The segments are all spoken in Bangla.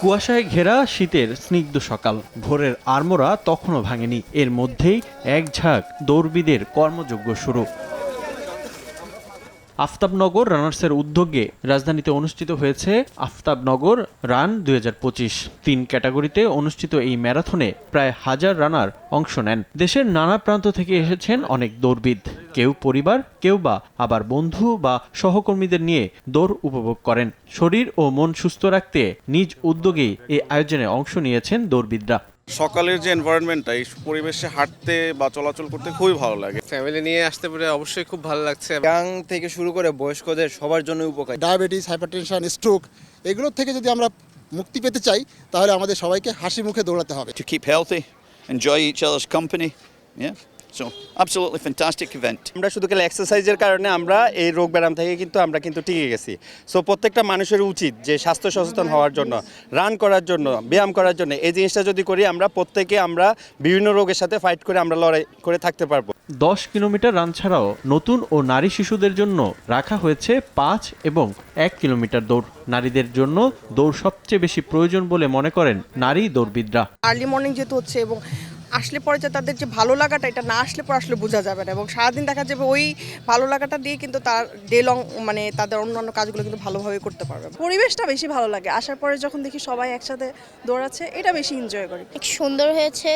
কুয়াশায় ঘেরা শীতের স্নিগ্ধ সকাল। ভোরের আর্মরা তখনও ভাঙেনি। এর মধ্যেই এক ঝাঁক দৌড়বিদের কর্মযজ্ঞ শুরু। আফতাবনগর রানার্সের উদ্যোগে রাজধানীতে অনুষ্ঠিত হয়েছে আফতাবনগর রান দুই তিন ক্যাটাগরিতে অনুষ্ঠিত এই ম্যারাথনে প্রায় হাজার রানার অংশ নেন। দেশের নানা প্রান্ত থেকে এসেছেন অনেক দৌড়বিদ। কেউ পরিবার, কেউ বা আবার বন্ধু বা সহকর্মীদের নিয়ে দৌড় উপভোগ করেন। শরীর ও মন সুস্থ রাখতে নিজ উদ্যোগেই এই আয়োজনে অংশ নিয়েছেন দৌড়বিদরা। সকালের যে এনভায়রনমেন্টটা এই পরিবেশে হাঁটতে বা চলাচল করতে খুবই ভালো লাগে। ফ্যামিলি নিয়ে আসতে পারে অবশ্যই খুব ভালো লাগছে। ইয়াং থেকে শুরু করে বয়স্কদের সবার জন্য উপকারী। ডায়াবেটিস হাইপারটেনশন স্ট্রোক এগুলোর থেকে যদি আমরা মুক্তি পেতে চাই তাহলে আমাদের সবাইকে হাসি মুখে দৌড়াতে হবে। To keep enjoy each each company. So absolutely fantastic event. আমরা শুধু গেলে এক্সারসাইজের কারণে আমরা এই রোগ ব্যায়াম থেকে কিন্তু আমরা কিন্তু টিকে গেছি। সো প্রত্যেকটা মানুষের উচিত যে স্বাস্থ্য সচেতন হওয়ার জন্য রান করার জন্য ব্যায়াম করার জন্য এই জিনিসটা যদি করি আমরা প্রত্যেকে আমরা বিভিন্ন রোগের সাথে ফাইট করে আমরা লড়াই করে থাকতে পারব। দশ কিলোমিটার রান ছাড়াও নতুন ও নারী শিশুদের জন্য রাখা হয়েছে পাঁচ এবং এক কিলোমিটার দৌড়। নারীদের জন্য দৌড় সবচেয়ে বেশি প্রয়োজন বলে মনে করেন নারী দৌড়বিদরা। আর্লি মর্নিং যেহেতু হচ্ছে এবং আসলে পরে যে তাদের যে ভালো লাগাটা এটা না আসলে পরে আসলে বোঝা যাবে না। এবং সারাদিন দেখা যাবে ওই ভালো লাগাটা দিয়ে কিন্তু তার ডে লং মানে তাদের অন্যান্য কাজগুলো কিন্তু ভালোভাবে করতে পারবে। পরিবেশটা বেশি ভালো লাগে। আসার পরে যখন দেখি সবাই একসাথে দৌড়াচ্ছে এটা বেশি এনজয় করি। অনেক সুন্দর হয়েছে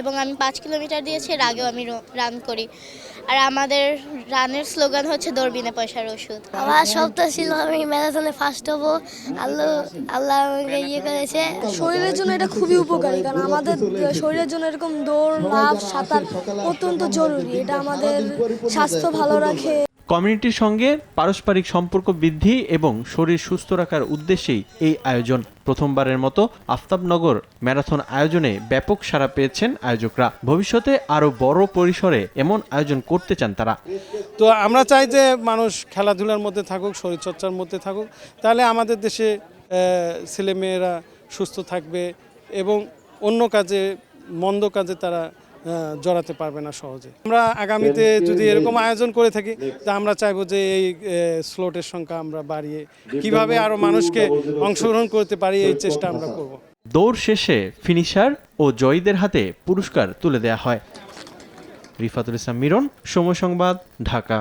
এবং আমি পাঁচ কিলোমিটার দিয়েছি এর আগেও আমি রান করি। আর আমাদের রানের স্লোগান হচ্ছে দৌড়বিনে পয়সার ওষুধ। আমার স্বপ্ন ছিল আমি ম্যারাথনে ফার্স্ট হব। আল্লাহ আল্লাহ আমাকে ইয়ে করেছে। শরীরের জন্য এটা খুবই উপকারী কারণ আমাদের শরীরের জন্য এরকম দৌড় লাভ সাঁতার অত্যন্ত জরুরি। এটা আমাদের স্বাস্থ্য ভালো রাখে। কমিউনিটির সঙ্গে পারস্পরিক সম্পর্ক বৃদ্ধি এবং শরীর সুস্থ রাখার উদ্দেশ্যেই এই আয়োজন। প্রথমবারের মতো আফতাবনগর ম্যারাথন আয়োজনে ব্যাপক সাড়া পেয়েছেন আয়োজকরা। ভবিষ্যতে আরও বড় পরিসরে এমন আয়োজন করতে চান তারা। তো আমরা চাই যে মানুষ খেলাধুলার মধ্যে থাকুক শরীরচর্চার মধ্যে থাকুক। তাহলে আমাদের দেশে ছেলেমেয়েরা সুস্থ থাকবে এবং অন্য কাজে মন্দ কাজে তারা জড়াতে পারবে না সহজে। আমরা আগামীতে যদি এরকম আয়োজন করে থাকি, তা আমরা চাইব যে এই স্লোটের সংখ্যা আমরা বাড়িয়ে কীভাবে আরও মানুষকে অংশগ্রহণ করতে পারি, এই চেষ্টা আমরা করব। দৌড় শেষে ফিনিশার ও জয়ীদের হাতে পুরস্কার তুলে দেয়া হয়। রিফাতুল ইসলাম মিরন, সময় সংবাদ, ঢাকা।